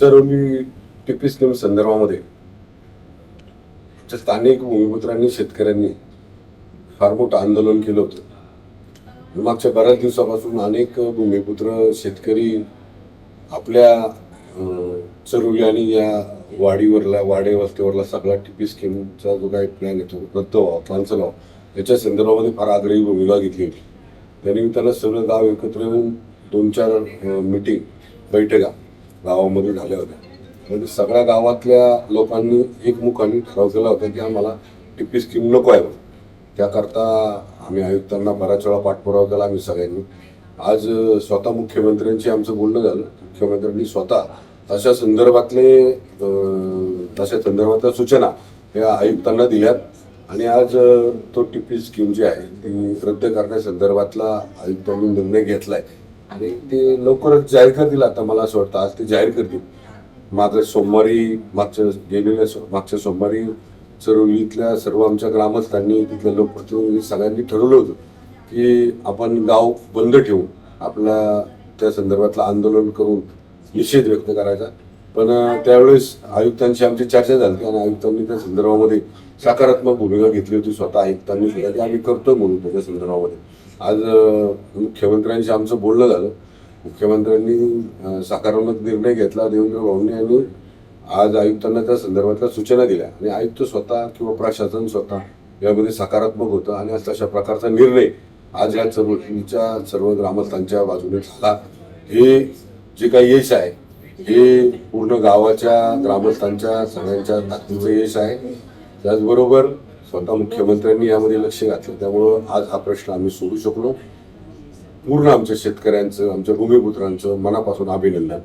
चरवली टिपी scheme संदर्भामध्ये स्थानिक भूमिपुत्रांनी शेतकऱ्यांनी फार मोठं आंदोलन केलं होतं. मागच्या बऱ्याच दिवसापासून अनेक भूमिपुत्र शेतकरी आपल्या चरुली आणि या वाडीवरला वाडे वस्तीवरला सगळा टिपी स्कीमचा जो काही प्लॅन येतो रद्द व्हावा कॅन्सल व्हावा याच्या संदर्भामध्ये फार आग्रही भूमिका घेतली होती. त्यानिमित्तानं सगळं गाव एकत्र येऊन दोन चार मिटिंग बैठका गावामध्ये झाल्या होत्या. म्हणजे सगळ्या गावातल्या लोकांनी एकमुखाने ठराव केला होता की आम्हाला टिप्पी स्कीम नको आहे त्याकरता आम्ही आयुक्तांना बऱ्याच वेळा पाठपुरावा केला आम्ही सगळ्यांनी. आज स्वतः मुख्यमंत्र्यांशी आमचं बोलणं झालं. मुख्यमंत्र्यांनी स्वतः तशा संदर्भातले तशा संदर्भातल्या सूचना या आयुक्तांना दिल्यात. आणि आज तो टिप्पी स्कीम जी आहे ती रद्द करण्यासंदर्भातला आयुक्तांनी निर्णय घेतला आहे आणि ते लवकरच जाहीर करतील आता मला असं वाटतं. आज ते जाहीर करतील. मात्र सोमवारी मागच्या गेलेल्या मागच्या सोमवारी चरवलीतल्या सर्व आमच्या ग्रामस्थांनी तिथल्या लोकप्रतिनिधी सगळ्यांनी ठरवलं होतं की आपण गाव बंद ठेवून आपला त्या संदर्भातलं आंदोलन करून निषेध व्यक्त करायचा. पण त्यावेळेस आयुक्तांशी आमची चर्चा झाली आणि आयुक्तांनी त्या संदर्भामध्ये सकारात्मक भूमिका घेतली होती स्वतः आयुक्तांनी सुद्धा की आम्ही करतो म्हणून त्याच्या संदर्भामध्ये. आज मुख्यमंत्र्यांशी आमचं बोलणं झालं. मुख्यमंत्र्यांनी सकारात्मक निर्णय घेतला. देवेंद्र भाऊंनी आणि आज आयुक्तांना त्या संदर्भातल्या सूचना दिल्या. आणि आयुक्त स्वतः किंवा प्रशासन स्वतः यामध्ये सकारात्मक होतं. आणि आज तशा प्रकारचा निर्णय आज या चळवळीच्या सर्व ग्रामस्थांच्या बाजूने झाला. हे जे काही यश आहे हे पूर्ण गावाच्या ग्रामस्थांच्या सगळ्यांच्या ताकदीचं यश आहे. त्याचबरोबर स्वतः मुख्यमंत्र्यांनी यामध्ये लक्ष घातलं. त्यामुळं आज हा प्रश्न आम्ही सोडू शकलो. पूर्ण आमच्या शेतकऱ्यांचं आमच्या भूमिपुत्रांचं मनापासून अभिनंदन.